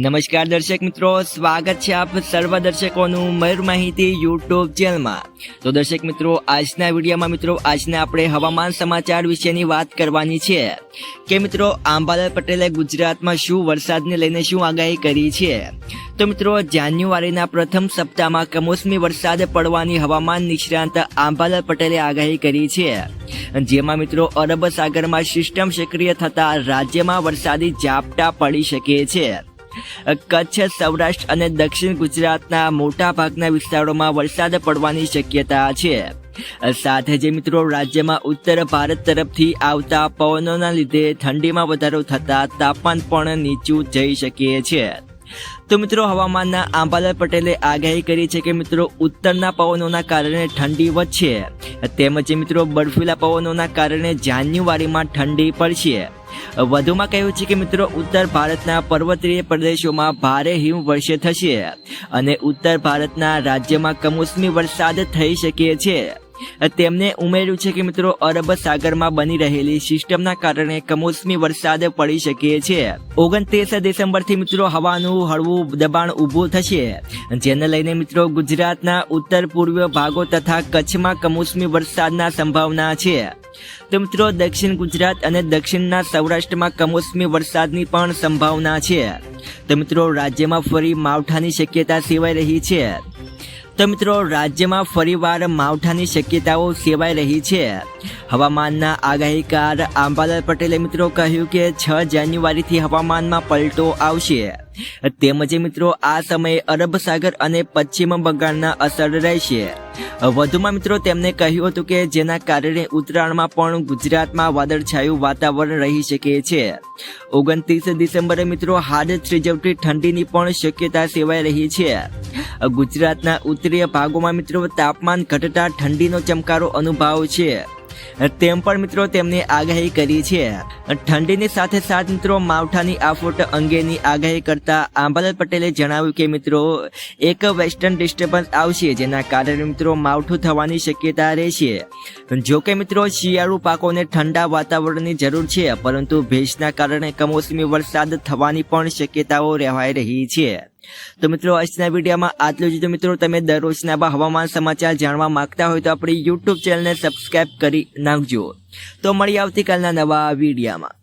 નમસ્કાર દર્શક મિત્રો, સ્વાગત છે આપ સર્વ દર્શકોનું મયુર માહિતી યુટ્યુબ ચેનલમાં. તો દર્શક મિત્રો, આજના વિડીયોમાં મિત્રો, આજના આપણે હવામાન સમાચાર વિશેની વાત કરવાની છે. કે મિત્રો, આંબાલાલ પટેલે ગુજરાતમાં શું વરસાદને લઈને શું આગાહી કરી છે? તો મિત્રો, જાન્યુઆરીના પ્રથમ સપ્તાહમાં કમોસમી વરસાદ પડવાની હવામાન નિષ્ણાંત આંબાલાલ પટેલે આગાહી કરી છે. જેમાં મિત્રો, અરબ સાગરમાં સિસ્ટમ સક્રિય થતા રાજ્યમાં વરસાદી ઝાપટા પડી શકે છે. કચ્છ, સૌરાષ્ટ્ર અને દક્ષિણ ગુજરાતના મોટા ભાગના વિસ્તારોમાં વરસાદ પડવાની શક્યતા છે. સાથે જ મિત્રો, રાજ્યમાં ઉત્તર ભારત તરફથી આવતા પવનોના લીધે ઠંડીમાં વધારો થતા તાપમાન પણ નીચું જઈ શકે છે. તો મિત્રો, હવામાનના આંબાલાલ પટેલે આગાહી કરી છે કે મિત્રો, ઉત્તરના પવનોના કારણે ઠંડી વધશે. તેમજ મિત્રો, બર્ફીલા પવનોના કારણે જાન્યુઆરીમાં ઠંડી પડશે. વધુમાં કહ્યું છે કે મિત્રો, ઉત્તર ભારતના પર્વતીય પ્રદેશોમાં ભારે હિમવર્ષે થશે અને ઉત્તર ભારતના રાજ્યમાં કમોસમી વરસાદ થઈ શકે છે. તેમને ઉમેર્યું છે કે મિત્રો અરબ સાગરમાં બની રહેલી સિસ્ટમના કારણે કમોસમી વરસાદ પડી શકે છે. ઓગણત્રીસ ડિસેમ્બરથી મિત્રો હવાનું હળવું દબાણ ઊભું થશે. જેને લઈને મિત્રો ગુજરાતના ઉત્તર પૂર્વ ભાગો તથા કચ્છમાં કમોસમી વરસાદના સંભાવના છે. તો મિત્રો દક્ષિણ ગુજરાત અને દક્ષિણના સૌરાષ્ટ્રમાં કમોસમી વરસાદની પણ સંભાવના છે. તો મિત્રો રાજ્યમાં ફરી માવઠાની શક્યતા સેવાઈ રહી છે. તો મિત્રો, રાજ્યમાં ફરીવાર માવઠાની શક્યતાઓ સેવાઈ રહી છે. હવામાનના આગાહીકાર આંબાલાલ પટેલે મિત્રો કહ્યું કે છ જાન્યુઆરીથી હવામાનમાં પલટો આવશે. તેમજ મિત્રો, આ સમયે અરબ સાગર અને પશ્ચિમ બંગાળના અસર રહેશે. વધુમાં મિત્રો તેમણે કહ્યું હતું કે જેના કારણે ઉત્તરાયણમાં પણ ગુજરાતમાં વાદળછાયું વાતાવરણ રહી શકે છે. ઓગણત્રીસ ડિસેમ્બરે મિત્રો હાડ ત્રીજવટી ઠંડીની પણ શક્યતા સેવાઈ રહી છે. ગુજરાતના ઉત્તરીય ભાગોમાં મિત્રો, તાપમાન ઘટતા ઠંડીનો ચમકારો અનુભવ છે. તેમ પણ મિત્રો તેમની આગાહી કરી છે. ઠંડીની સાથે સાથ મિત્રો માવઠાની આફોટ અંગેની આગાહી કરતા આંબાલાલ પટેલે જણાવ્યું કે મિત્રો, એક વેસ્ટર્ન ડિસ્ટર્બન્સ આવશે જેના કારણે મિત્રો માવઠું થવાની શક્યતા રહેશે. જો કે મિત્રો, શિયાળુ પાકોને ઠંડા વાતાવરણની જરૂર છે, પરંતુ ભેજના કારણે કમોસમી વરસાદ થવાની પણ શક્યતાઓ રહેવાઈ રહી છે. તો મિત્રો, આજના વિડીયોમાં આટલું જ. તો મિત્રો, તમે દરરોજના આવા હવામાન સમાચાર જાણવા માંગતા હોય તો આપણી યુટ્યુબ ચેનલને સબસ્ક્રાઇબ કરી નાખજો. તો મળી આવતીકાલના નવા વિડીયોમાં.